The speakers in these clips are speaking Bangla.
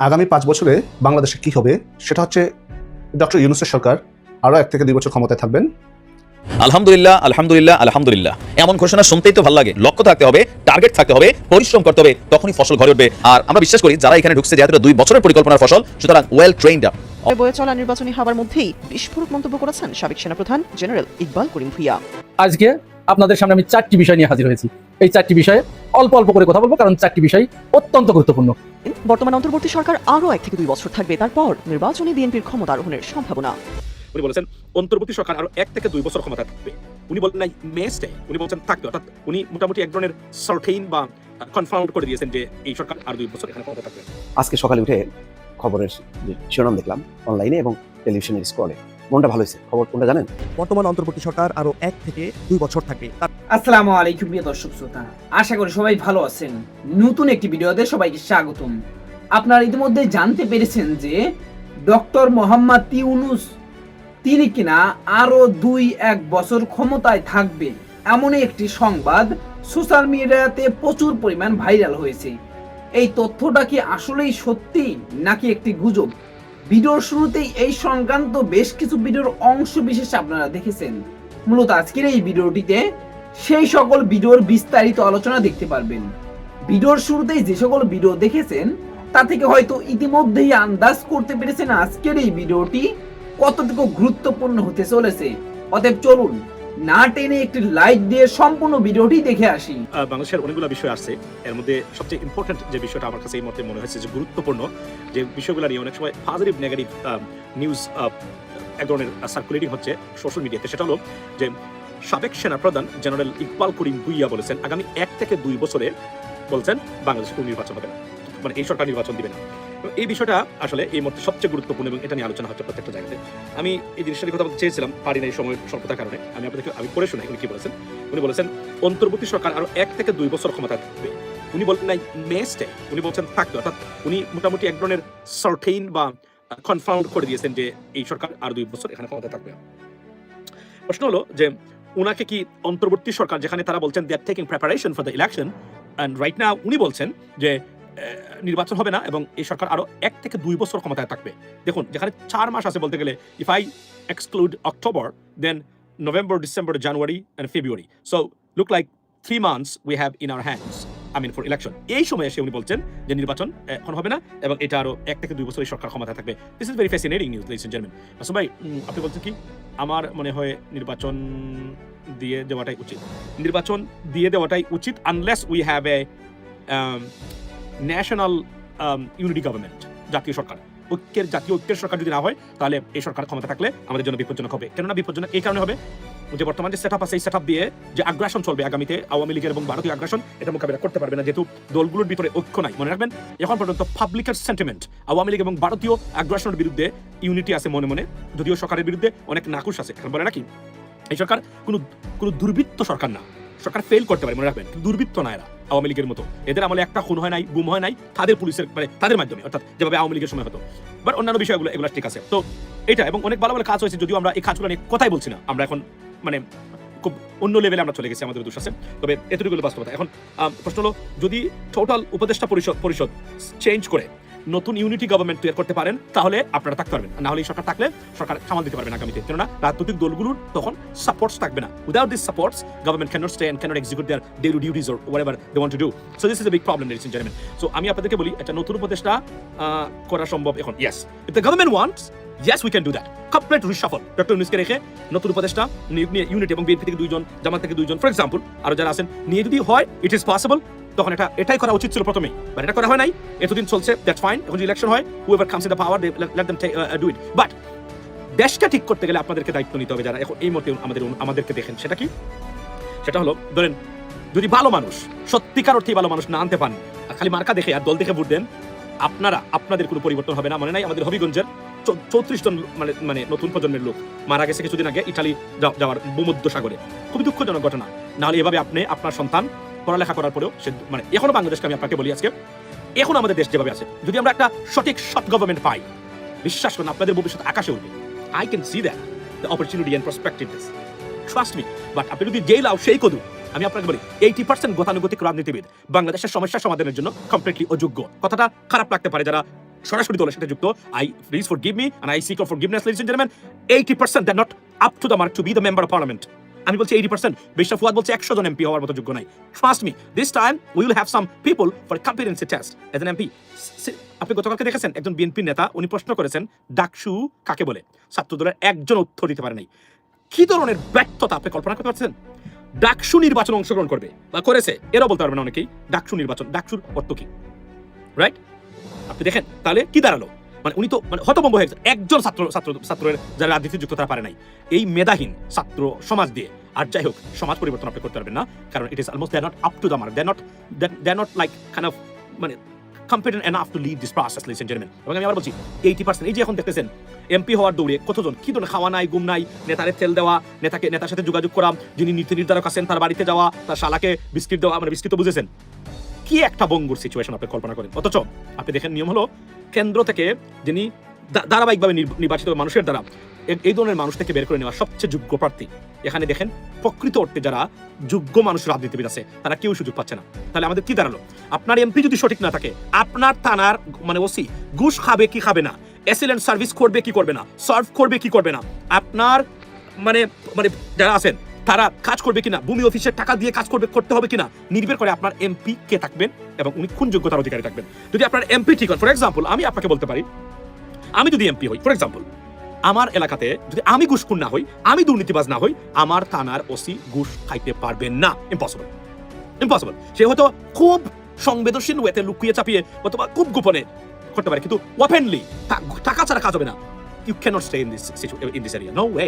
আগামী পাঁচ বছরে বাংলাদেশে কি হবে সেটা হচ্ছে ডক্টর ইউনুসের সরকার আরও এক থেকে দুই বছর ক্ষমতায় থাকবেন। আলহামদুলিল্লাহ আলহামদুলিল্লাহ আলহামদুলিল্লাহ। এমন ঘোষণা শুনতেই তো ভালো লাগে। লক্ষ্য থাকতে হবে টার্গেট থাকতে হবে পরিশ্রম করতে হবে তখনই ফসল ঘরে উঠবে। আর আমরা বিশ্বাস করি যারা এখানে ঢুকছে যেহেতু দুই বছরের পরিকল্পনার ফসল সুতরাং ওয়েল ট্রেইনড আপ বয়ে চলা নির্বাচনী হাবার মধ্যেই বিস্ফোরক মন্তব্য করেছেন সাবেক সেনাপ্রধান জেনারেল ইকবাল করিম ভুইয়া। আজকে আপনাদের সামনে আমি চারটি বিষয় নিয়ে হাজির হয়েছি। এই চারটি বিষয়ে অল্প অল্প করে কথা বলব কারণ চারটি বিষয় অত্যন্ত গুরুত্বপূর্ণ। বর্তমান অন্তর্বর্তী সরকার আরও এক থেকে দুই বছর থাকবে তারপর নির্বাচনী বিএনপির ক্ষমতা আরোহণের সম্ভাবনা। উনি বলেছেন অন্তর্বর্তী সরকার আরও এক থেকে দুই বছর ক্ষমতা থাকবে। উনি বলেন নাই মেস্টে উনি বলছেন থাকবে অর্থাৎ উনি মোটামুটি এক ধরনের সার্টেইন বা কনফার্ম করে দিয়েছেন যে এই সরকার আর দুই বছর এখানে ক্ষমতা থাকবে। আজকে সকালে উঠে খবরের যে শিরোনাম দেখলাম অনলাইনে এবং টেলিভিশনের স্ক্রলে মনটা ভালো হয়েছে। খবর কোনটা জানেন? বর্তমান অন্তর্বর্তী সরকার আরও এক থেকে দুই বছর থাকবে। আসসালামু আলাইকুম প্রিয় দর্শক শ্রোতা। আশা করি সবাই ভালো আছেন। নতুন একটি ভিডিওতে সবাইকে স্বাগতম। আপনারা ইতিমধ্যে জানতে পেরেছেন যে ডক্টর মোহাম্মদ ইউনুস তিনি কিনা আরও দুই এক বছর ক্ষমতায় থাকবে এমনই একটি সংবাদ সোশ্যাল মিডিয়াতে প্রচুর পরিমাণ ভাইরাল হয়েছে। এই তথ্যটা কি আসলেই সত্যি নাকি একটি গুজব? ভিডিওর শুরুতেই এই সংক্রান্ত বেশ কিছু ভিডিওর অংশ বিশেষ আপনারা দেখেছেন। মূলত আজকের এই ভিডিওটিতে সেই সকল ভিডিওর বিস্তারিত আলোচনা দেখতে পারবেন। ভিডিওর শুরুতেই যে সকল ভিডিও দেখেছেন, তা থেকে হয়তো ইতিমধ্যেই আন্দাজ করতে পেরেছেন আজকের এই ভিডিওটি কতটুকু গুরুত্বপূর্ণ হতে চলেছে? অতএব চলুন, না টেনে একটি লাইক দিয়ে সম্পূর্ণ ভিডিওটি দেখে আসি। বাংলাদেশের অনেকগুলো বিষয় আছে এর মধ্যে সবচেয়ে ইম্পর্টেন্ট যে বিষয়টা আমার কাছে এই মুহূর্তে মনে হয়েছে যে গুরুত্বপূর্ণ, যে বিষয়গুলো নিয়ে অনেক সময় পজিটিভ নেগেটিভ নিউজ এক ধরনের সার্কুলেটিং হচ্ছে সোশ্যাল মিডিয়াতে সেটা হলো যে সাবেক সেনাপ্রধান জেনারেল ইকবাল করিম ভুইয়া বলেছেন, আগামী এক থেকে দুই বছরে বলছেন বাংলাদেশে কোনো নির্বাচন হবে না। মানে এই সরকার নির্বাচন দিবে না। এই বিষয়টা আসলে এই মুহূর্তে সবচেয়ে গুরুত্বপূর্ণ এবং এটা নিয়ে আলোচনা হচ্ছে প্রত্যেকটা জায়গাতে। আমি এই জিনিসটা কথা বলতে চেয়েছিলাম, পারি না এই সময় স্বল্পতার কারণে। আমি আপনাদেরকে, আমি পড়ে শোনাই উনি কি বলেছেন? উনি বলেছেন, অন্তর্বর্তী সরকার আরও এক থেকে দুই বছর ক্ষমতা থাকবে উনি বলেন নাই, মেস্টে। উনি বলছেন থাকবে অর্থাৎ উনি মোটামুটি এক ধরনের সার্টেইন বা কনফার্ম করে দিয়েছেন যে এই সরকার আর দুই বছর এখানে ক্ষমতা থাকবে। প্রশ্ন হলো যে, উনাকে কি অন্তর্বর্তী সরকার, যেখানে তারা বলছেন they are taking preparation for the election and right now উনি বলছেন যে নির্বাচন হবে না এবং এই সরকার আরও এক থেকে দুই বছর ক্ষমতায় থাকবে। দেখুন, যেখানে চার মাস আছে বলতে গেলে if I exclude October then November December January and February so look like three months we have in our hands I mean for election এই সময় এসে উনি বলছেন যে নির্বাচন এখন হবে না এবং এটা আরও এক থেকে দুই বছর এই সরকার ক্ষমতায় থাকবে। This is very fascinating news listen gentleman আসলে ভাই আপনি বলছেন কি, আমার মনে হয় নির্বাচন দিয়ে দেওয়াটাই উচিত। নির্বাচন দিয়ে দেওয়াটাই উচিত unless we have a national unity government জাতীয় সরকার। ঐক্যের জাতীয় ঐক্যের সরকার যদি না হয়, তাহলে এই সরকার ক্ষমতা থাকলে আমাদের জন্য বিপজ্জনক হবে। কেননা বিপজ্জনক এই কারণে হবে যে বর্তমান যে সেট আপ আছে, এই সেট আপ দিয়ে যে আগ্রাসন চলবে আগামীতে, আওয়ামী লীগের এবং ভারতীয় আগ্রাসন এটা মোকাবিলা করতে পারবে না। যেহেতু দলগুলোর ভিতরে ঐক্য নাই, মনে রাখবেন? এখন পর্যন্ত পাবলিকের সেন্টিমেন্ট আওয়ামী লীগ এবং ভারতীয় আগ্রাসনের বিরুদ্ধে ইউনিটি আছে মনে মনে, যদিও সরকারের বিরুদ্ধে অনেক নাকুশ আছে। এখন বলে নাকি, এই সরকার কোনো কোনো দুর্বৃত্ত সরকার না। সরকার ফেল করতে পারে, মনে রাখবেন। দুর্বৃত্ত না এরা, আওয়ামী লীগের মতো। এদের আমলে একটা খুন হয় নাই, গুম হয় নাই, তাদের পুলিশের মানে তাদের মাধ্যমে, অর্থাৎ যেভাবে আওয়ামী লীগের সময় হতো। বাট অন্যান্য বিষয়গুলো, এগুলো ঠিক আছে। তো এটা, এবং অনেক ভালো ভালো কাজ হয়েছে, যদিও আমরা এই কাজগুলো নিয়ে কথাই বলছি না। আমরা এখন মানে খুব অন্য লেভেলে আমরা চলে গেছি, আমাদের দোষ আছে তবে এতটুকু বাস্তবতা। এখন প্রশ্ন হলো, যদি টোটাল উপদেষ্টা পরিষদ পরিষদ চেঞ্জ করে নতুন ইউনিটি গভর্নমেন্ট তৈরি করতে পারেন, তাহলে আপনারা থাকতে পারবেন। না হলে এই সরকার থাকলে সরকার সামাল দিতে পারবেন আগামীতে। কেননা রাজনৈতিক দলগুলোর তখন সাপোর্টস থাকবে না। Without this supports government can't stay and can't execute their daily duties or what they want to do so this is a big problem ladies and so আমি আপনাদেরকে বলি, একটা নতুন উপদেষ্টা করা সম্ভব এখন। Yes if the government wants yes we can do that complete reshuffle doctor ইউনুসকে রেখে নতুন উপদেষ্টা ইউনিট এবং বিএনপি থেকে দুইজন, জামাত থেকে দুইজন ফর এক্সাম্পল আরও যারা আছেন, নিয়ে যদি হয় ইট ইজ পসিবল তখন এটা, এটাই করা উচিত ছিল প্রথমেই। বাট এটা করা হয় নাই। এতদিন চলছে দ্যাটস ফাইন এখন ইলেকশন হয় whoever comes in the power let them do it but দেশটা ঠিক করতে গেলে আপনাদেরকে দায়িত্ব নিতে হবে যারা এখন এই মুহূর্তে আমাদের, আমাদেরকে দেখেন। সেটা কি? সেটা হলো, ধরেন, যদি ভালো মানুষ, সত্যিকার অর্থেই ভালো মানুষ না আনতে পান খালি মার্কা দেখে আর দল দেখে ভোট দেন, আপনারা, আপনাদের কোনো পরিবর্তন হবে না। মনে নাই আমাদের হবিগঞ্জের চৌত্রিশ জন মানে মানে নতুন প্রজন্মের লোক মারা গেছে কিছুদিন আগে ইটালি যাওয়ার ভূমধ্য সাগরে খুবই দুঃখজনক ঘটনা। নাহলে এভাবে আপনি আপনার সন্তান পড়ালেখা করার পরেও সে মানে এখনও বাংলাদেশকে আমি আপনাকে বলি আজকে, এখন আমাদের দেশ যেভাবে আছে, যদি আমরা একটা সঠিক সৎ গভর্নমেন্ট পাই, বিশ্বাস করুন আপনাদের ভবিষ্যৎ আকাশে উঠবে I can see that the opportunity and prospective this trust me but আপনি যদি জেল লাও সেই কদু আমি আপনাকে বলি এইটি পার্সেন্ট গতানুগতিক রাজনীতিবিদ বাংলাদেশের সমস্যা সমাধানের জন্য কমপ্লিটলি অযোগ্য। কথাটা খারাপ লাগতে পারে যারা সরাসরি দলের সাথে যুক্ত। I please forgive me and I seek forgiveness eighty percent that not up to the mark to be the member of parliament আমি বলছি এইটি পার্সেন্ট বেশটা ফুয়াদ বলছে একশো জন এমপি হওয়ার মতো যোগ্য নাই। Trust me this time we will have some people for competency test as an MP আপনি গতকালকে দেখেছেন একজন বিএনপি নেতা, উনি প্রশ্ন করেছেন, ডাকসু কাকে বলে? ছাত্র দলের একজন উত্তর দিতে পারে নাই কি ধরনের ব্যর্থতা আপনি কল্পনা করতে পারছেন? ডাকসু নির্বাচন অংশগ্রহণ করবে বা করেছে এরাও বলতে পারবে না অনেকেই। ডাকসু নির্বাচন, ডাকসুর অর্থ কি? রাইট আপনি দেখেন, তাহলে কি দাঁড়াল? মানে উনি তো মানে হতভম্ব হয়ে গেছে। একজন ছাত্র ছাত্র, ছাত্রের যারা রাজনীতি যুক্ত তারা পারে নাই। এই মেধাহীন ছাত্র সমাজ দিয়ে। আর যাই হোক, সমাজ পরিবর্তন আপনি করতে পারবেন না, কারণ it is almost they not up to the mark they not they not like kind of মানে competent enough to lead this process listen gentleman এবং আমি আবার বলছি এইটি পার্সেন্ট এই যে এখন দেখতেছেন এমপি হওয়ার দৌড়ে কতজন, কি ধরনের খাওয়া নাই গুম নাই, নেতারে তেল দেওয়া, নেতাকে, নেতার সাথে যোগাযোগ করা, যিনি নীতি নির্ধারক আছেন, তার বাড়িতে যাওয়া, তার শালাকে বিস্কিট দেওয়া মানে বিস্কিট তো বুঝেছেন। কি একটা বঙ্গুর সিচুয়েশন আপনি কল্পনা করেন। অথচ আপনি দেখেন নিয়ম হলো কেন্দ্র থেকে যিনি ধারাবাহিকভাবে নির্বাচিত মানুষের দ্বারা এই ধরনের মানুষ থেকে বের করে নেওয়া সবচেয়ে যোগ্য প্রার্থী। এখানে দেখেন, প্রকৃত অর্থে যারা যোগ্য মানুষ রাজনীতিবিদ আছে, তারা কেউ সুযোগ পাচ্ছে না। তাহলে আমাদের কি দাঁড়াল? আপনার এমপি যদি সঠিক না থাকে, আপনার থানার মানে ওসি ঘুষ খাবে কি খাবে না? এসিলেন্ট সার্ভিস করবে কি করবে না? সার্ভ করবে কি করবে না? আপনার মানে মানে যারা আছেন তারা কাজ করবে কিনা, ভূমি অফিসের টাকা দিয়ে কাজ করবে, করতে হবে কিনা, নির্ভর করে আপনার এমপি কে থাকবেন এবং উনি কোন যোগ্যতার অধিকারী থাকবেন। যদি আপনার এমপি ঠিক হয় ফর এক্সাম্পল আমি আপনাকে বলতে পারি, আমি যদি এমপি হই ফর এক্সাম্পল আমার এলাকাতে যদি আমি ঘুষখুন না হই, আমি দুর্নীতিবাজ না হই, আমার থানার ওসি ঘুষ খাইতে পারবেন না। ইম্পসিবল ইম্পসিবল সে হয়তো খুব সংবেদনশীল ওয়েতে লুকিয়ে চাপিয়ে অথবা খুব গোপনে করতে পারে, কিন্তু ওপেনলি টাকা ছাড়া কাজ হবে না। You can't stay in this in this area no way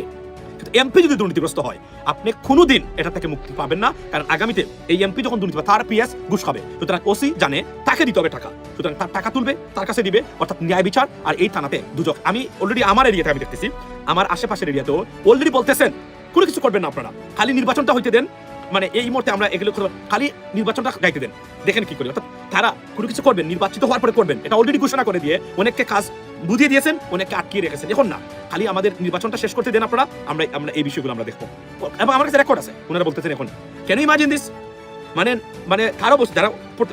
MP যদি দুর্নীতিগ্রস্ত হয়, আপনি কোনোদিন এটা থেকে মুক্তি পাবেন না। কারণ আগামীতে এই এমপি যখন দুর্নীতি তার পিএস ঘুষ খাবে। সুতরাং ওসি জানে, তাকে দিতে হবে টাকা। সুতরাং তার টাকা তুলবে, তার কাছে দিবে, অর্থাৎ ন্যায় বিচার আর এই থানাতে দুজক আমি অলরেডি আমার এরিয়াতে আমি দেখতেছি, আমার আশেপাশের এরিয়াতেও অলরেডি বলতেছেন, কোনো কিছু করবেন না আপনারা। খালি নির্বাচনটা হইতে দেন মানে এই মুহূর্তে আমরা এগুলো খালি নির্বাচনটা গাইতে দেন। দেখেন কি করি, অর্থাৎ তারা কোনো কিছু করবেন, নির্বাচিত হওয়ার পরে করবেন, এটা অলরেডি ঘোষণা করে দিয়ে অনেককে কাজ বুঝিয়ে দিয়েছেন, অনেককে আটকিয়ে রেখেছেন। এখন না, খালি আমাদের নির্বাচনটা শেষ করতে দেন আপনারা, আমরা আমরা এই বিষয়গুলো আমরা দেখব। এবং আমার কাছে রেকর্ড আছে, ওনারা বলতেছেন এখন কেন ইমাজিন দিস মানে মানে তারও যারা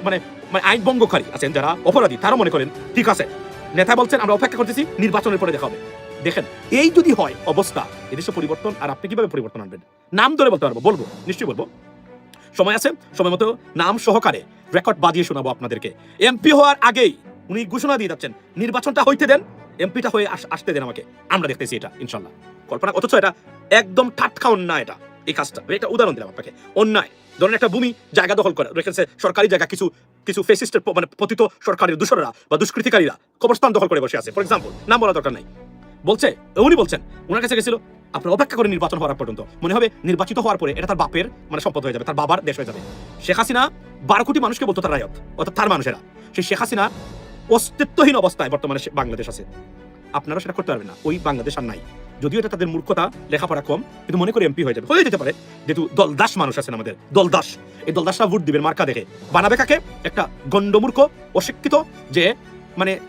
মানে মানে আইন ভঙ্গকারী আছেন, যারা অপরাধী তারাও মনে করেন, ঠিক আছে, নেতা বলছেন, আমরা অপেক্ষা করতেছি, নির্বাচনের পরে দেখা হবে। দেখেন, এই যদি হয়, অবস্থা, এদেশে পরিবর্তন, আর আপনি কীভাবে পরিবর্তন আনবেন? নাম ধরে বলতে পারব, বলব, নিশ্চয়ই বলব। সময় আছে, সময় মতো নাম সহকারে রেকর্ড বাজিয়ে শোনাবো আপনাদেরকে। এমপি হওয়ার আগেই উনি ঘোষণা দিয়ে যাচ্ছেন, নির্বাচনটা হইতে দেন, এমপিটা হয়ে আসতে দেন আমাকে। আমরা দেখতেছি এটা, ইনশাল্লাহ। কল্পনা, অথচ এটা একদম ঠাটকা অন্যায় এটা, এই কাজটা। এটা উদাহরণ দিলাম আপনাকে। অন্যায়। ধরেন একটা ভূমি জায়গা দখল করে রেখেছে সরকারি জায়গা, কিছু কিছু ফেসিস্টের মানে পতিত সরকারের দূষণরা বা দুষ্কৃতিকারীরা কবরস্থান দখল করে বসে আছে। ফর এক্সাম্পল নাম বলা দরকার নাই। বলছে, উনি বলছেন ওনার কাছে গেছিল, আপনার অপেক্ষা করে নির্বাচন হওয়ার পর্যন্ত। মনে হবে নির্বাচিত হওয়ার পরে এটা তার বাপের মানে সম্পদ হয়ে যাবে, তার বাবার দেশ হয়ে যাবে। শেখ হাসিনা বারো কোটি মানুষকে বলতো তার রায়ত, অর্থাৎ তার মানুষেরা। সেই শেখ হাসিনা অস্তিত্বহীন অবস্থায় বর্তমানে বাংলাদেশ আছে। আপনারা সেটা করতে পারবেন না। ওই বাংলাদেশ আর নাই। যদিও এটা তাদের মূর্খতা, লেখাপড়া কম, কিন্তু মনে করি এমপি হয়ে যাবে। হয়ে যেতে পারে। যেহেতু দলদাস মানুষ আছেন আমাদের, দলদাস। এই দলদাসরা ভোট দিবেন মার্কা দেখে। বানাবে কাকে? একটা গণ্ডমূর্খ, অশিক্ষিত, যে মানে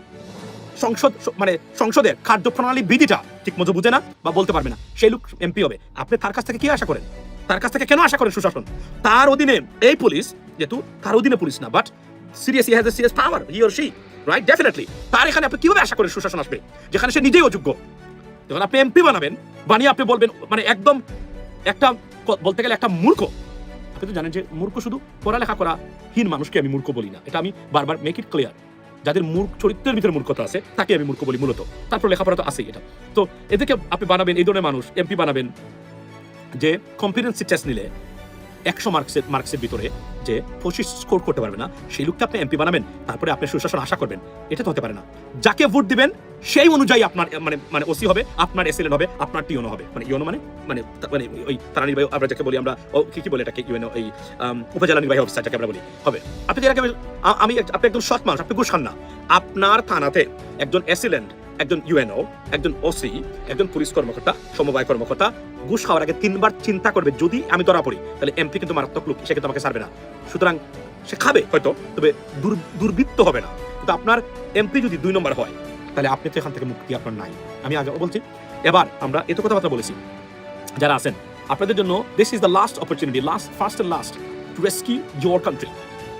সংসদ মানে সংসদের কার্যপ্রণালী বিধিটা ঠিক মতো বুঝে না বা বলতে পারবে না। সেই লোক এমপি হবে। আপনি তার কাছ থেকে কি আশা করেন? তার কাছ থেকে কেন আশা করেন সুশাসন? তার অধীনে এই পুলিশ, যেহেতু তার অধীনে পুলিশ না but serious he has a serious power he or she right definitely তার এখানে আপনি কীভাবে আশা করেন সুশাসন আসবে? যেখানে সে নিজেই অযোগ্য। যখন আপনি এমপি বানাবেন, বানিয়ে আপনি বলবেন মানে একদম একটা বলতে গেলে একটা মূর্খ। আপনি তো জানেন যে মূর্খ শুধু পড়ালেখা করা হীন মানুষকে আমি মূর্খ বলি না। এটা আমি বারবার মেক ইট ক্লিয়ার যাদের মূর্খ, চরিত্রের ভিতরে মূর্খতা আছে, তাকে আমি মূর্খ বলি মূলত। তারপর লেখাপড়া তো আছেই এটা। তো এদেরকে আপনি বানাবেন, এই ধরনের মানুষ এমপি বানাবেন, যে কম্পিটেন্সি টেস্ট নিলে একশো মার্কসের মার্কসের ভিতরে যে পঁচিশ স্কোর করতে পারবে না, সেই লোককে আপনি এমপি বানাবেন, তারপরে আপনি সুশাসন আশা করবেন, এটা তো হতে পারে না। যাকে ভোট দিবেন, সেই অনুযায়ী আপনার মানে মানে ওসি হবে, আপনার এসএলএন হবে, আপনার টিওনো হবে। মানে ইউনো মানে মানে মানে ওই তারা নির্বাহী, আমরা যাকে বলি আমরা কি কি বলে এটাকে, ইউএনও, এই উপজেলা নির্বাহী অফিসার যাকে আমরা বলি, হবে। আপনি যেটাকে আমি- আপনি একদম সৎ মানুষ, আপনি ঘুষ না। আপনার থানাতে একজন এসিলেন্ট একজন ইউএনও একজন ওসি একজন পুলিশ কর্মকর্তা, সমবায় কর্মকর্তা, ঘুষ খাওয়ার আগে তিনবার চিন্তা করবে, যদি আমি ধরা পড়ি, তাহলে এমপি কিন্তু মারাত্মক লোক সে কিন্তু আমাকে ছাড়বে না। সুতরাং সে খাবে হয়তো, তবে দুর্বৃত্ত হবে না। কিন্তু আপনার এমপি যদি দুই নম্বর হয়, তাহলে আপনি তো এখান থেকে মুক্তি আপনার নাই। আমি আগে বলছি, এবার আমরা এত কথাবার্তা বলেছি। যারা আছেন, আপনাদের জন্য this is the last opportunity last first and last to rescue your country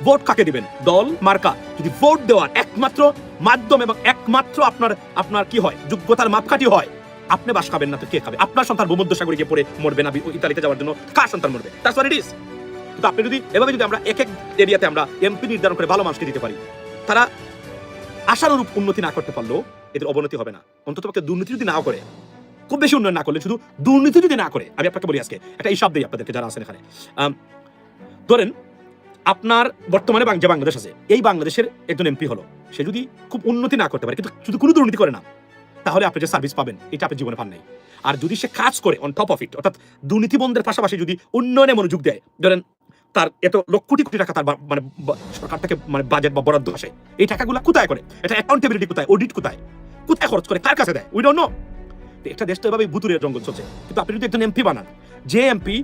vote কাকে দিবেন? দল, মার্কা? যদি ভোট দেওয়ার একমাত্র মাধ্যম এবং একমাত্র আপনার আপনার কি হয়? যোগ্যতার মাপকাঠি হয়, আপনি বাস খাবেন না তো কে খাবে? আপনার সন্তান ভূমধ্য সাগরে গিয়ে পড়ে মরবে না ইতালিতে যাওয়ার জন্য কার সন্তান মরবে? হোয়াট ইট ইজ কিন্তু আপনি যদি, এভাবে যদি আমরা এক এক এরিয়াতে আমরা এমপি নির্ধারণ করে ভালো মানুষকে দিতে পারি, তারা আশানুরূপ উন্নতি না করতে পারলেও এদের অবনতি হবে না। অন্তত পক্ষে দুর্নীতি যদি নাও করে, খুব বেশি উন্নয়ন না করলে, শুধু দুর্নীতি যদি না করে, আমি আপনাকে বলি আজকে, একটা হিসাব দিই আপনাদেরকে যারা আছেন এখানে। ধরেন আপনার বর্তমানে যে বাংলাদেশ আছে, এই বাংলাদেশের একজন এমপি হলো। সে যদি খুব উন্নতি না করতে পারে, কিন্তু শুধু কোনো দুর্নীতি করে না, তাহলে আপনি যে সার্ভিস পাবেন, এটা আপনি জীবনে পান নাই। আর যদি সে কাজ করে অন টপ অফ ইট অর্থাৎ দুর্নীতি বন্ধের পাশাপাশি যদি উন্নয়নে মনোযোগ দেয়, ধরেন তার এত লক্ষ কোটি কোটি টাকা তার মানে সরকার থেকে মানে বাজেট বা বরাদ্দ আসে, এই টাকাগুলো কোথায় করে? এটা অ্যাকাউন্টেবিলিটি কোথায়? অডিট কোথায়? কোথায় খরচ করে? কার কাছে দেয়? উই ডোন্ট নো একটা দেশ তো এভাবে ভুতুরের জঙ্গল চলছে। কিন্তু আপনি যদি একজন এমপি বানান, যে এমপি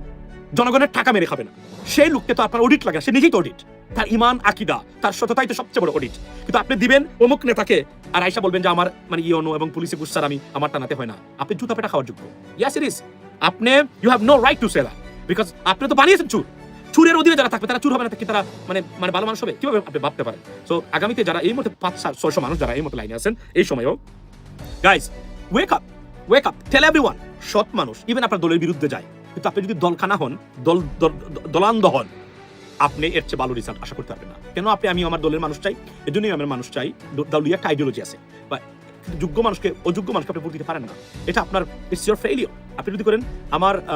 জনগণের টাকা মেরে খাবে না। সেই লোককে তো আপনার অডিট লাগে সে নিজেই তো অডিট তার ইমান, আকিদা, তার সততাই তো সবচেয়ে বড় অডিট কিন্তু আপনি দিবেন অমুক নেতাকে, আর আইসা বলবেন যে আমার মানে ইয়নো এবং পুলিশে গুসার আমি আমার টানাতে হয় না। আপনি জুতা পেটা খাওয়ার যোগ্য। ইয়াস ইট আপনি you have no right to say because আপনি তো বানিয়েছেন চুর। চুরের অধীনে যারা থাকবে, তারা চুর হবে না কি তারা মানে মানে ভালো মানুষ হবে? কীভাবে আপনি ভাবতে পারেন? সো আগামীতে যারা এই মধ্যে পাঁচ, সাত, ছয়শো মানুষ যারা এই মতো লাইনে আছেন, এই সময়ও। Guys wake up wake up tell everyone সৎ মানুষ ইভেন আপনার দলের বিরুদ্ধে যায়। কিন্তু আপনি যদি দলখানা হন, দল, দল- দলান্ধ হন, আপনি এর চেয়ে ভালো রেজাল্ট আশা করতে পারবেন না। কেন আপনি, আমি আমার দলের মানুষ চাই? এজন্যই আমার মানুষ চাই দলীয় একটা আইডিওলজি আছে। বা যোগ্য মানুষকে, অযোগ্য মানুষকে আপনি ভোট দিতে পারেন না। এটা আপনার ইটস ইয়োর ফেইলিয়র আপনি যদি করেন, আমার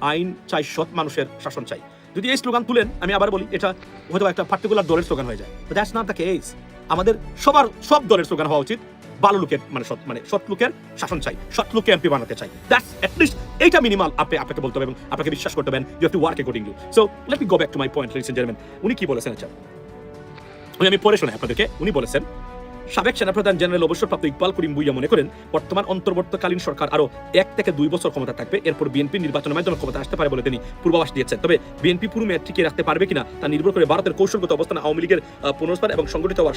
আইন চাই, সৎ মানুষের শাসন চাই। যদি এই স্লোগান তুলেন, আমি আবার বলি, এটা হয়তো একটা পার্টিকুলার দলের স্লোগান হয়ে যায়। দ্যাটস নট দ্য কেস আমাদের সবার, সব দলের স্লোগান হওয়া উচিত। ভালো লোকের মানে মানে সৎ লোকের শাসন চাই, সৎ লোককে এমপি বানাতে চাই। দ্যাটস অ্যাটলিস্ট এইটা মিনিমাল আপনি আপনাকে বলতে হবে আপনাকে বিশ্বাস করতে হবেন you to work accordingly so let me go back to my point উনি কি বলেছেন আচ্ছা? আমি পরে শোনাই আপনাদেরকে। উনি বলেছেন সাবেক সেনাপ্রধান জেনারেল অবসরপ্রাপ্ত ইকবাল করিম বুইয়া মনে করেন বর্তমান অন্তর্বর্তীকালীন সরকার আরও এক থেকে দুই বছর ক্ষমতা থাকবে এরপর বিএনপি নির্বাচনের মাধ্যমে ক্ষমতা আসতে পারে বলে তিনি পূর্বাভাস দিয়েছেন। তবে বিএনপি পুরো মেয়াদ টিকিয়ে রাখতে পারবে কিনা তা নির্ভর করে ভারতের কৌশলগত অবস্থান আওয়ামী লীগের আহ, এবং সংগঠিত হওয়ার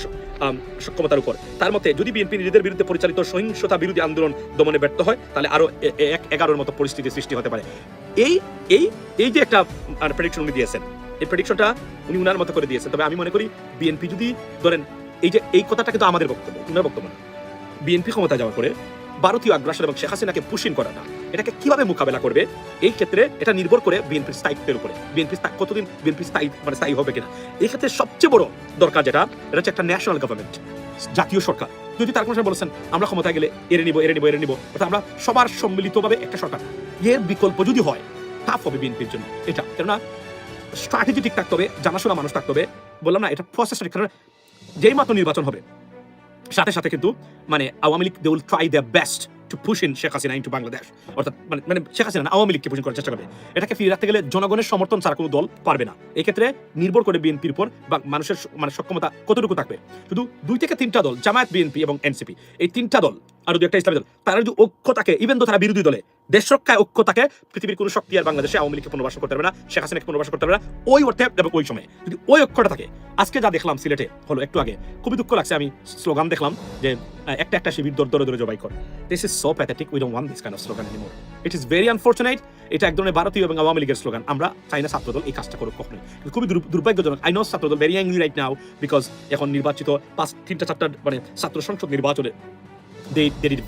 সক্ষমতার উপর। তার মতে যদি বিএনপি নিজেদের বিরুদ্ধে পরিচালিত সহিংসতা বিরোধী আন্দোলন দমনে ব্যর্থ হয় তাহলে আরও এ- এ- এক এগারোর মতো পরিস্থিতি সৃষ্টি হতে পারে। এই এই এই যে একটা প্রেডিকশন উনি দিয়েছেন এই প্রেডিকশনটা উনি উনার মতো করে দিয়েছেন। তবে আমি মনে করি বিএনপি যদি ধরেন এই যে, এই কথাটা কিন্তু আমাদের বক্তব্য, উনার বক্তব্য না। বিএনপি ক্ষমতা যাওয়ার পরে ভারতীয় আগ্রাসন এবং শেখ হাসিনাকে পুশিন করাটা এটাকে কীভাবে মোকাবেলা করবে? এই ক্ষেত্রে এটা নির্ভর করে বিএনপির স্থায়িত্বের উপরে। বিএনপি কতদিন বিএনপি স্থায়ী মানে স্থায়ী হবে কিনা? এই ক্ষেত্রে সবচেয়ে বড় দরকার যেটা, এটা হচ্ছে একটা ন্যাশনাল গভর্নমেন্ট জাতীয় সরকার। যদি তার কোনো বলেছেন, আমরা ক্ষমতায় গেলে এড়ে নিব এড়ে নিব এড়ে নিব, অর্থাৎ আমরা সবার সম্মিলিতভাবে একটা সরকার। এর বিকল্প যদি হয় টাফ হবে বিএনপির জন্য এটা। কেননা স্ট্র্যাটেজি ঠিক থাকতে হবে, জানাশোনা মানুষ থাকতে হবে। বললাম না, এটা প্রসেসটা কারণ যেই মাত্র নির্বাচন হবে। সাথে সাথে কিন্তু মানে Awami League they will try the best to push in Sheikh Hasina into Bangladesh অর্থাৎ মানে মানে শেখ হাসিনা না, আওয়ামী লীগকে পুশ করার চেষ্টা করবে। এটাকে ফিরে রাখতে গেলে জনগণের সমর্থন ছাড়া কোনো দল পারবে না। এক্ষেত্রে নির্ভর করে বিএনপির উপর বা মানুষের মানে সক্ষমতা কতটুকু থাকবে। শুধু দুই থেকে তিনটা দল জামায়াত বিএনপি এবং এনসিপি এই তিনটা দল আর দু একটা ইসলামী দল তারা যদি ঐক্য থাকে ইভেন তো তারা বিরোধী দলে দেশ রক্ষায় ঐক্য পৃথিবীর কোনো শক্তি আর বাংলাদেশে আওয়ামী লীগকে পুনর্বাসন করতে পারবে না, শেখ হাসিনাকে পুনর্বাসন করতে পারবে না, ওই অর্থে এবং ওই সময়ে। যদি ওই ঐক্যটা থাকে, আজকে যা দেখলাম সিলেটে, হলো একটু আগে, খুবই দুঃখ লাগছে, আমি স্লোগান দেখলাম যে একটা একটা শিবির দর দরে দরে জবাই কর। This is so pathetic we don't want this kind of slogan anymore it is very unfortunate এটা এক ধরনের ভারতীয় এবং আওয়ামী লীগের স্লোগান আমরা চাই না ছাত্রদল এই কাজটা করুক কখনোই। খুবই দুর্ভাগ্যজনক I know Chhatradal very angry right now because এখন নির্বাচিত পাঁচ, তিনটা, চারটা মানে ছাত্র সংসদ নির্বাচনে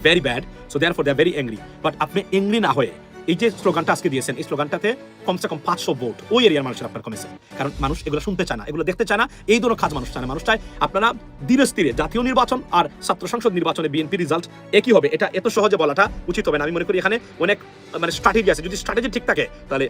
very bad so therefore they very angry but আপনি অ্যাংরি না হয়ে, এই যে স্লোগানটা আজকে দিয়েছেন, এই স্লোগানটাতে কমসে কম পাঁচশো ভোট ওই এরিয়ার মানুষের আপনার কমেছে। কারণ মানুষ এগুলো শুনতে চায় না, এগুলো দেখতে চায় না, এই ধরনের কাজ মানুষ চায় না। মানুষ চায় আপনারা ধীরে জাতীয় নির্বাচন আর ছাত্র সংসদ নির্বাচনে বিএনপি রেজাল্ট একই হবে। এটা এত সহজে বলাটা উচিত হবে না। আমি মনে করি এখানে অনেক মানে স্ট্র্যাটেজি আছে। যদি স্ট্র্যাটেজি ঠিক থাকে, তাহলে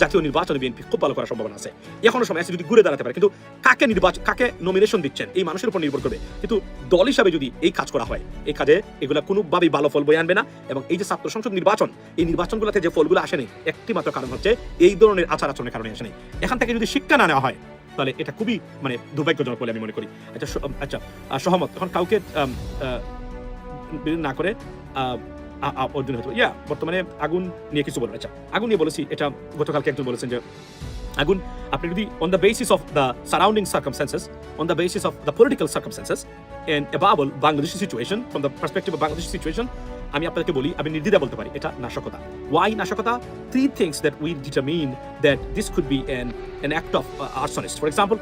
জাতীয় নির্বাচনে বিএনপি খুব ভালো করার সম্ভাবনা আছে। এখনও সময় আছে যদি ঘুরে দাঁড়াতে পারে। কিন্তু কাকে নির্বাচন কাকে নমিনেশন দিচ্ছেন, এই মানুষের উপর নির্ভর করবে। কিন্তু দল হিসাবে যদি এই কাজ করা হয়, এই কাজে এগুলা কোনোভাবেই ভালো ফল বয়ে আনবে না এবং এই যে ছাত্র সংসদ নির্বাচন, এই নির্বাচনগুলোতে যে ফলগুলো আসেনি একটি মাত্র কারণ হচ্ছে এই ধরনের আচার আচরণের কারণে আসেনি এখান থেকে যদি শিক্ষা না নেওয়া হয়, তাহলে এটা খুবই মানে দুর্ভাগ্যজনক বলে আমি মনে করি। আচ্ছা আচ্ছা সহমত। এখন কাউকে না করে অর্জুন হয়তো ইয়া, বর্তমানে আগুন নিয়ে কিছু বলবেন আচ্ছা আগুন নিয়ে বলেছি, এটা গতকালকে একজন বলেছেন যে, আগুন, আপনি যদি on the basis of the surrounding circumstances on the basis of the political circumstances and above Bangladeshi situation from the perspective of Bangladeshi situation আমি আপনাকে বলি, আমি নির্দ্বিধা বলতে পারি, এটা নাশকতা। ওয়াই নাশকতা? Three things that will determine that this could be an an act of arsonist for example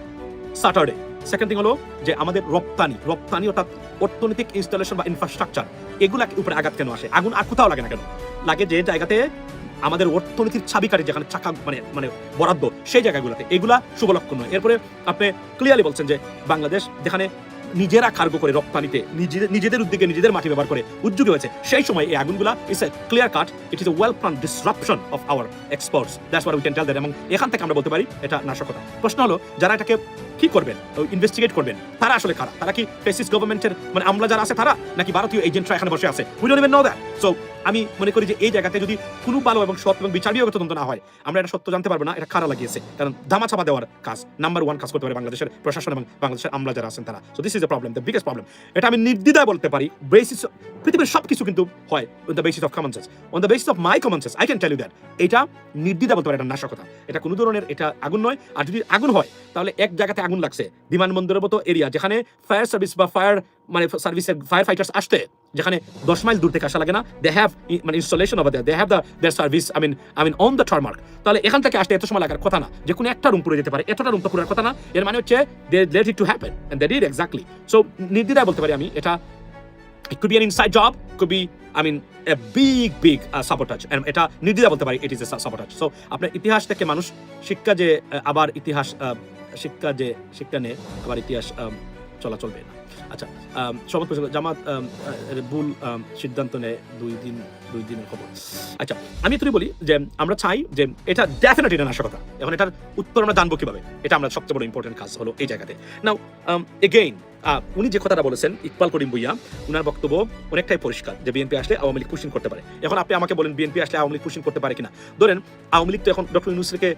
Saturday second thing হলো যে, আমাদের রপ্তানি রপ্তানি অর্থাৎ অর্থনৈতিক ইনস্টলেশন বা ইনফ্রাস্ট্রাকচার এগুলা উপরে আঘাত কেন আসে? আগুন আর কোথাও লাগে না কেন? লাগে যে জায়গাতে আমাদের অর্থনীতির ছাবিকারী যেখানে চাকা মানে মানে বরাদ্দ, সেই জায়গাগুলোতে। এগুলা শুভ লক্ষণ নয়। এরপরে আপনি ক্লিয়ারলি বলছেন যে বাংলাদেশ যেখানে নিজেরা কার্গো করে রপ্তানিতে নিজেদের নিজেদের উদ্যোগে নিজেদের মাটি ব্যবহার করে উদ্যোগী হয়েছে, সেই সময় এই আগুনগুলা is a clear cut it is a well plan disruption of our exports that's what we can tell that এবং এখান থেকে আমরা বলতে পারি, এটা নাশকতা। প্রশ্ন হলো, যারা এটাকে কি করবেন? ইনভেস্টিগেট করবেন। তারা আসলে খারাপ তারা কি ফেসিস গভর্নমেন্টের মানে আমলা যারা আছে তারা? নাকি ভারতীয় এজেন্টরা এখানে বসে আছে? We don't even know that so আমি মনে করি যে এই জায়গাতে যদি কোনো ভালো এবং সৎ এবং বিচার বিভাগ তদন্ত না হয়, আমরা এটা সত্য জানতে পারব না, এটা খারাপ লাগিয়েছে? কারণ ধামা চাপা দেওয়ার কাজ নাম্বার ওয়ান কাজ করতে পারে বাংলাদেশের প্রশাসন এবং বাংলাদেশের আমলা যারা আছেন তারা। So this is the problem the biggest problem এটা আমি নির্দ্বিধায় বলতে পারি বেসিস পৃথিবীর সব কিছু কিন্তু হয় on the basis of common on the basis of my common I can tell you that এটা নির্দ্বিধা বলতে পারে, এটা নাশকতা। এটা কোনো ধরনের, এটা আগুন নয়। আর যদি আগুন হয়, তাহলে এক জায়গাতে আগুন লাগছে। বিমানবন্দরের মতো এরিয়া যেখানে ফায়ার সার্ভিস বা ফায়ার মানে সার্ভিসের ফায়ার ফাইটার্স আসতে যেখানে দশ মাইল দূর থেকে আসা লাগে না। দে হ্যাভ মানে installation over they have the service I mean I mean on the tarmac তাহলে এখান থেকে আসতে এত সময় লাগার কথা না। যে কোনো একটা রুম পুড়ে যেতে পারে এতটা রুম তো পুরার কথা না। এর মানে হচ্ছে they let it to happen and that it exactly so নির্দ্বিধায় বলতে পারি আমি এটা it could be an inside job could be I mean a big big uh, sabotage. এটা নির্দ্বিধা বলতে পারি it is a sabotage. So আপনার ইতিহাস থেকে মানুষ শিক্ষা যে আবার ইতিহাস শিক্ষা যে শিক্ষা নেয় আবার ইতিহাস চলা চলবে না। আচ্ছা পরিষদ জামাত ভুল সিদ্ধান্ত নেয় দুই দিন, দুই দিনের খবর। আচ্ছা আমি একটু বলি যে আমরা চাই যে এটা ডেফিনেটলি এটা নাশকতা। এখন এটার উত্তর আমরা জানব কীভাবে? এটা আমরা সবচেয়ে বড় ইম্পর্টেন্ট কাজ হলো এই জায়গাতে। নাও এগেইন উনি যে কথাটা বলেছেন, ইকবাল করিম ভুইয়া, উনার বক্তব্য অনেকটাই পরিষ্কার যে বিএনপি আসলে আওয়ামী লীগ পুশিং করতে পারে। এখন আপনি আমাকে বলেন বিএনপি আসলে আওয়ামী লীগ পুশিং করতে পারে কিনা? ধরেন, আওয়ামী লীগ তো এখন ডক্টর ইউনুসকে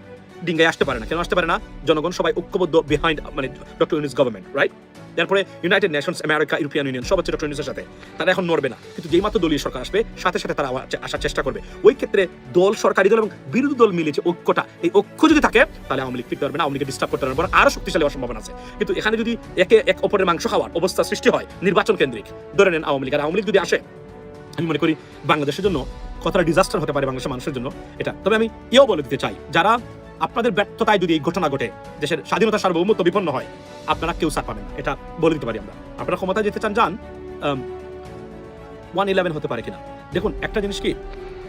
ডিঙ্গায় আসতে পারে না। কেন আসতে পারে না? জনগণ সবাই ঐক্যবদ্ধ বিহাইন্ড মানে ডক্টর ইউনুস গভর্নমেন্ট রাইট তারপরে United Nations America European Union সব হচ্ছে ডক্টর ইউনুসের সাথে। তারা এখন নড়বে না। কিন্তু যেই মাত্র দলীয় সরকার আসবে, সাথে সাথে তারা আসার চেষ্টা করবে। ওই ক্ষেত্রে দল, সরকারি দল এবং বিরোধী দল মিলে যে ঐক্যটা, এই ঐক্য যদি থাকে, তাহলে আওয়ামী লীগ ফিরতে পারবে না, আওয়ামী লীগকে ডিস্টার্ব করতে পারবে না আরও শক্তিশালী হওয়ার সম্ভাবনা আছে। কিন্তু এখানে যদি একে, এক অপরের মাংস খাওয়ার অবস্থা সৃষ্টি হয়, নির্বাচন কেন্দ্রিক, ধরে নেন আওয়ামী লীগ। আর আওয়ামী লীগ যদি আসে, আমি মনে করি বাংলাদেশের জন্য কতটা ডিজাস্টার হতে পারে বাংলাদেশের মানুষের জন্য, এটা। তবে আমি এও বলে দিতে চাই, যারা আপনাদের ব্যর্থতায় যদি এই ঘটনা ঘটে, দেশের স্বাধীনতা সার্বভৌমত্ব বিপন্ন হয়, আপনারা কেউ সার পাবেন এটা বলে দিতে পারি আমরা। আপনারা ক্ষমতায় যেতে চান, যান। ওয়ান ইলেভেন হতে পারে কিনা। দেখুন, একটা জিনিস কি?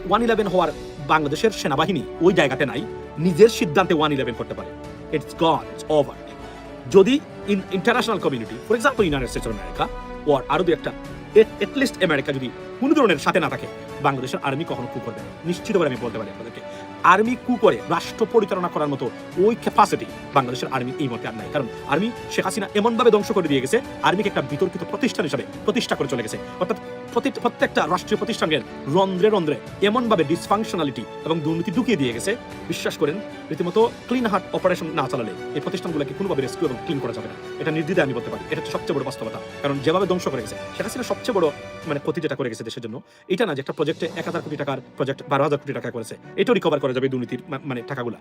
ওয়ান ইলেভেন হওয়ার বাংলাদেশের সেনাবাহিনী ওই জায়গাতে নাই, নিজের সিদ্ধান্তে ওয়ান ইলেভেন করতে পারে। ইটস গড ইটস ওভার যদি in international community for example United States of America or আরও দু একটা এটলিস্ট আমেরিকা যদি কোনো ধরনের সাথে না থাকে, বাংলাদেশের আর্মি কখনো কু করবে না। নিশ্চিতভাবে আমি বলতে পারি আপনাদেরকে। আর্মি কু করে রাষ্ট্র পরিচালনা করার মতো ওই ক্যাপাসিটি বাংলাদেশের আর্মি এই মতে আর নাই। কারণ আর্মি শেখ হাসিনা এমনভাবে ধ্বংস করে দিয়ে গেছে আর্মিকে একটা বিতর্কিত প্রতিষ্ঠান হিসাবে প্রতিষ্ঠা করে চলে গেছে। অর্থাৎ প্রত্যেকটা রাষ্ট্রীয় প্রতিষ্ঠানের রন্ধ্রে রন্ধ্রে এমনভাবে ডিসফাংশনালিটি এবং দুর্নীতি ঢুকিয়ে দিয়ে গেছে, বিশ্বাস করেন, রীতিমতো ক্লিন হার্ট অপারেশন না চালালে এই প্রতিষ্ঠানগুলোকে কোনোভাবে রেস্কিউ এবং ক্লিন করা যাবে না। এটা নির্দ্বিধায় আমি বলতে পারি। এটা সবচেয়ে বড় বাস্তবতা। কারণ যেভাবে ধ্বংস করে গেছে শেখ হাসিনা সবচেয়ে বড় মানে ক্ষতি যেটা করে গেছে দেশের জন্য। এটা না যে একটা প্রজেক্টে এক হাজার কোটি টাকার প্রজেক্ট বারো হাজার কোটি টাকা করেছে। এটাও রিকভার করা যাবে দুর্নীতির মানে টাকাগুলা।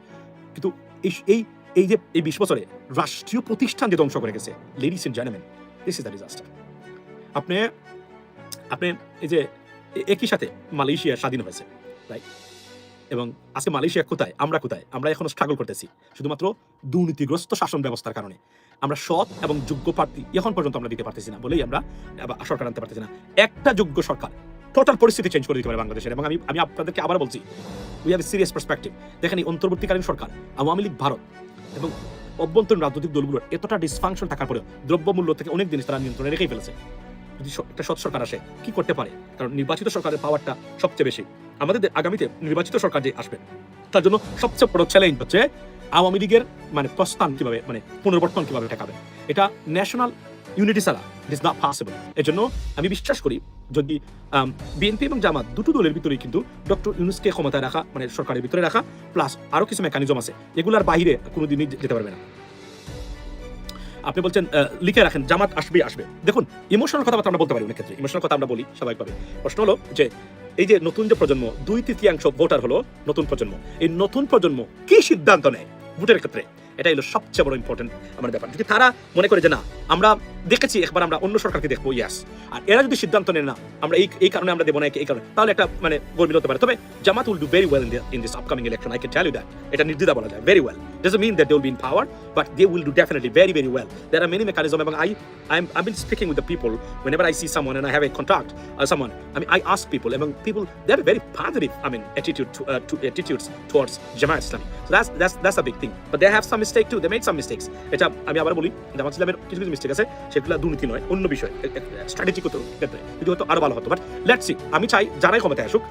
কিন্তু এই এই এই যে, এই বিশ বছরে রাষ্ট্রীয় প্রতিষ্ঠান যে ধ্বংস করে গেছে ladies and gentleman this is the disaster আপনি আপনি এই যে একই সাথে মালয়েশিয়া স্বাধীন হয়েছে রাইট এবং আজকে মালয়েশিয়া কোথায়? আমরা কোথায়? আমরা এখনও স্ট্রাগল করতেছি। শুধুমাত্র দুর্নীতিগ্রস্ত শাসন ব্যবস্থার কারণে। আমরা সৎ এবং যোগ্য প্রার্থী এখন পর্যন্ত আমরা দিতে পারতেছি না, বলেই আমরা সরকার আনতে পারতেছি না। একটা যোগ্য সরকার টোটাল পরিস্থিতি চেঞ্জ করে দিতে পারে বাংলাদেশের। এবং আমি আমি আপনাদেরকে আবার বলছি উই হ্যাভ সিরিয়াস পার্সপেক্টিভ দেখেন এই অন্তর্বর্তীকালীন সরকার, আওয়ামী লীগ, ভারত এবং অভ্যন্তরীণ রাজনৈতিক দলগুলোর এতটা ডিসফাংশন থাকার পরেও দ্রব্যমূল্য থেকে অনেক জিনিস তারা নিয়ন্ত্রণে রেখেই ফেলেছে। যদি একটা সৎ সরকার আসে, কি করতে পারে? কারণ নির্বাচিত সরকারের পাওয়ারটা সবচেয়ে বেশি। আমাদের আগামীতে নির্বাচিত সরকার যে আসবে, তার জন্য সবচেয়ে বড় চ্যালেঞ্জ হচ্ছে আওয়ামী লীগের মানে প্রস্থান কীভাবে মানে পুনর্বর্তন কীভাবে ঠেকাবে। এটা ন্যাশনাল ইউনিটি ছাড়া ইট ইস নট পসিবল এর জন্য আমি বিশ্বাস করি, যদি বিএনপি এবং জামাত দুটো দলের ভিতরেই কিন্তু ডক্টর ইউনুসকে ক্ষমতায় রাখা মানে সরকারের ভিতরে রাখা প্লাস আরও কিছু মেকানিজম আছে, এগুলার বাইরে কোনোদিনই যেতে পারবে না। আপনি বলছেন লিখে রাখেন, জামাত আসবে আসবে। দেখুন ইমোশনাল কথাবার্তা আমরা বলতে পারি অনেক ক্ষেত্রে। ইমোশনাল কথা আমরা বলি স্বাভাবিকভাবে। প্রশ্ন হলো যে, এই যে নতুন যে প্রজন্ম, দুই তৃতীয়াংশ ভোটার হলো নতুন প্রজন্ম। এই নতুন প্রজন্ম কি সিদ্ধান্ত নেয় ভোটের ক্ষেত্রে? এটাই হলো সবচেয়ে বড় ইম্পর্টেন্ট আমার ব্যাপার। যদি তারা মনে করে যে না, আমরা দেখেছি, একবার আমরা অন্য সরকারকে দেখব ইয়াস আর এরা যদি সিদ্ধান্ত নেয় না, আমরা এই এই কারণে আমরা দেবো না, এই কারণে, তাহলে একটা মানে গর্বিত হতে পারে। তবে Jamaat will do very well in this upcoming election I can tell you that এটা নির্দ্বিধা বলা যায় very well doesn't mean that they will be in power but they will do definitely very, there are many mechanism এবং I I am I been speaking with the people whenever I see someone and I have a contact or someone, I mean, I ask people, among people, they have a very positive, I mean, attitude to, uh, to attitudes towards Jamaat Islami. So that's that's that's a big thing. But they have some mistake too. They made some mistakes. এটা আমি আবার বলি জামাত ইসলামের কিছু কিছু মিস্টেক আছে সেগুলো দুর্নীতি নয় অন্য বিষয় স্ট্র্যাটেজিক ক্ষেত্রে যদি হয়তো আরও ভালো হতো বাট লেটস সি আমি চাই যারাই ক্ষমতায় আসুক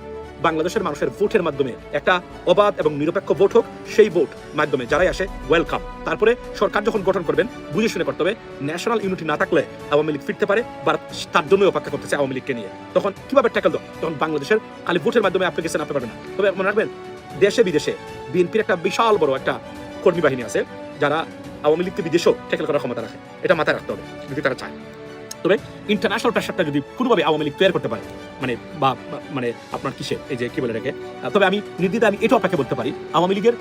বাংলাদেশের মানুষের ভোটের মাধ্যমে একটা অবাধ এবং নিরপেক্ষ ভোট হোক, সেই ভোট মাধ্যমে যারাই আসে ওয়েলকাম তারপরে সরকার যখন গঠন করবেন, বুঝে শুনে করতে হবে ন্যাশনাল ইউনিটি না থাকলে আওয়ামী লীগ ফিরতে পারে বা তার জন্যই অপেক্ষা করতেছে আওয়ামী লীগকে নিয়ে। তখন কীভাবে ট্যাকল দাও তখন বাংলাদেশের খালি ভোটের মাধ্যমে অ্যাপ্লিকেশন আপনি পারবেন না। তবে মনে রাখবেন, দেশে বিদেশে বিএনপির একটা বিশাল বড় একটা কর্মী বাহিনী আছে, যারা আওয়ামী লীগকে বিদেশেও ট্যাকেল করার ক্ষমতা রাখে। এটা মাথায় রাখতে হবে, যদি তারা চায়। তবে ইন্টারন্যাশনাল প্রেশারটা যদি কোনোভাবে আওয়ামী লীগ তৈরি করতে পারে মানে বা মানে আপনার কিসে এই যে কি বলে রেখে তবে আমি নির্দ্বিধায় আমি এটা আপনাকে বলতে পারি, আওয়ামী লীগের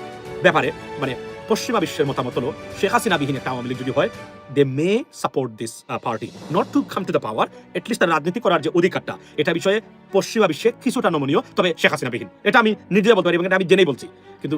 ব্যাপারে মানে পশ্চিমা বিশ্বের মতামত হলো, শেখ হাসিনা বিহীন একটা আওয়ামী লীগ যদি হয় they may support this party not to come to the power at least তার রাজনীতি করার যে অধিকারটা, এটা বিষয়ে পশ্চিমা বিশ্বে কিছুটা নমনীয়, তবে শেখ হাসিনা বিহীন, এটা আমি নির্দ্বিধায় বলতে পারি এবং এটা আমি জেনেই বলছি, কিন্তু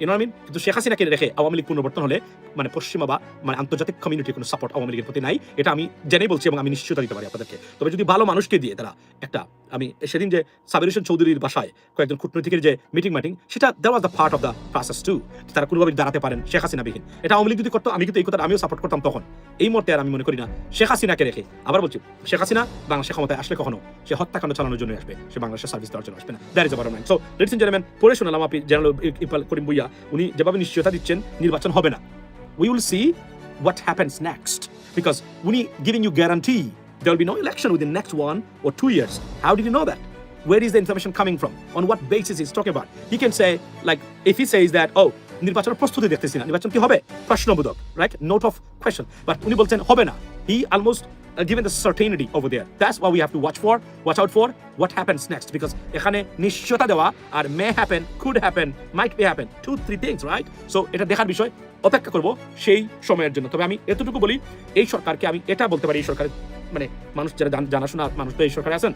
ইউনো কিন্তু শেখ হাসিনাকে রেখে আওয়ামী লীগ পুনর্বর্তন হলে মানে পশ্চিমা বা মানে আন্তর্জাতিক কমিউনিটির কোনো সাপোর্ট আওয়ামী লীগের প্রতি নাই, এটা আমি জেনেই বলছি এবং আমি নিশ্চয়তা দিতে পারি আপনাদেরকে। তবে যদি ভালো মানুষকে দিয়ে তারা একটা, আমি সেদিন যে সাবির হোসেন চৌধুরীর বাসায় কয়েকজন কূটনৈতিকের যে মিটিং মাটিং সেটা দেওয়া was the part of the process to তারা কোনোভাবে দাঁড়াতে পারেন শেখ হাসিনা বিহীন। এটা আওয়ামী লীগ যদি করতো, আমি কিন্তু এই কথা আমিও সাপোর্ট করতাম তখন। এই মুহূর্তে আর আমি মনে করি না। শেখ হাসিনাকে রেখে, আবার বলছি, শেখ হাসিনা বাংলাদেশের ক্ষমতায় আসলে কখনো সে হত্যাকাণ্ড চালানোর জন্য আসবে, সে বাংলাদেশের সার্ভিস দেওয়ার জন্য আসবে না। দ্যাট ইজ আবার সো লেডিস এন্ড জেন্টলম্যান পড়ে শোনালাম আপনি জেনারেল ইকবাল করিম বুইয়া উনি যেভাবে নিশ্চয়তা দিচ্ছেন নির্বাচন হবে না we will see what happens next because উনি giving you guarantee there will be no election within next one or two years how did you know that where is the information coming from on what basis he's talking about he can say like if he says that oh নির্বাচনের প্রস্তুতি দেখতেছি না নির্বাচন কি হবে প্রশ্নবোধক right note of question but উনি বলছেন হবে না he almost given the certainty over there that's what we have to watch for watch out for what happens next because এখানে নিশ্চয়তা দেওয়া আর may happen could happen might be happen two three things right so এটা দেখার বিষয় অপেক্ষা করব সেই সময়ের জন্য তবে আমি এতটুকু বলি এই সরকারকে আমি এটা বলতে পারি এই সরকার মানে মানুষ যারা জান- জানাশোনা মানুষ তো এই সরকারে আছেন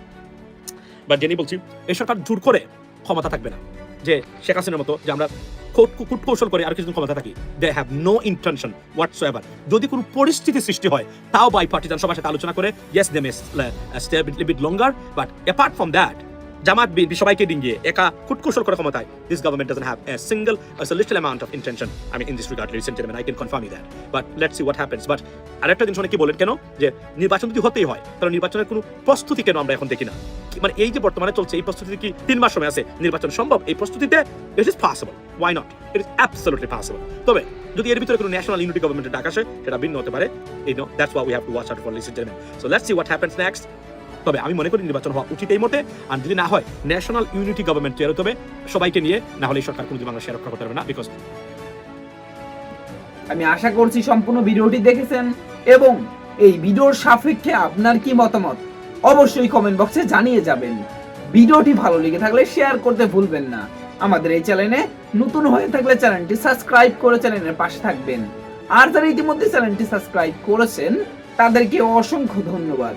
বা জেনে বলছি এই সরকার জোর করে ক্ষমতা থাকবে না যে শেখ হাসিনার মতো যে আমরা কুট কূট কৌশল করে আর কিছুদিন ক্ষমতা থাকি they have no intention whatsoever যদি কোনো পরিস্থিতি সৃষ্টি হয়, তাও বাই পার্টিজান সবার সাথে আলোচনা করে yes they may stay little longer but apart from that Jamaat, BNP সবাইকে ডিঙ্গিয়ে একা কুটকুশল করে ক্ষমতায়। This government doesn't have a single amount of intention. I mean, in this regard, ladies and gentlemen, I can confirm you that. But let's see what happens. But আরেকটা জিনিস অনেকে বলেন, কেন? যে নির্বাচন যদি হতেই হয়, তাহলে নির্বাচনের কোনো প্রস্তুতি কেন আমরা এখন দেখি না? মানে এই যে বর্তমানে চলছে, এই প্রস্তুতি কি তিন মাস সময় আছে নির্বাচন সম্ভব? এই প্রস্তুতিতে it is possible why not it is absolutely possible তবে যদি এর ভিতরে কোনো ন্যাশনাল ইউনিটি গভর্নমেন্টের ডাক আসে, সেটা ভিন্ন হতে পারে। এই no that's why we have to watch out for listen gentleman so let's see what happens next তবে আমি মনে করি নির্বাচন হওয়া উচিত এই মতে আর যদি না হয় ন্যাশনাল ইউনিটি গভর্নমেন্ট তৈরি হতে হবে। সবাইকে নিয়ে, না হলে সরকার কোনো বাংলাদেশে রক্ষা করতে পারবে না বিকজ আমি আশা করছি সম্পূর্ণ ভিডিওটি দেখেছেন এবং এই ভিডিওর সাপেক্ষে আপনার কি মতামত? অবশ্যই কমেন্ট বক্সে জানিয়ে যাবেন। ভিডিওটি ভালো লেগে থাকলে শেয়ার করতে ভুলবেন না। আমাদের এই চ্যানেলে নতুন হয়ে থাকলে চ্যানেলটি সাবস্ক্রাইব করে চ্যানেলের পাশে থাকবেন। আর যারা ইতিমধ্যে চ্যানেলটি সাবস্ক্রাইব করেছেন, তাদেরকে অসংখ্য ধন্যবাদ।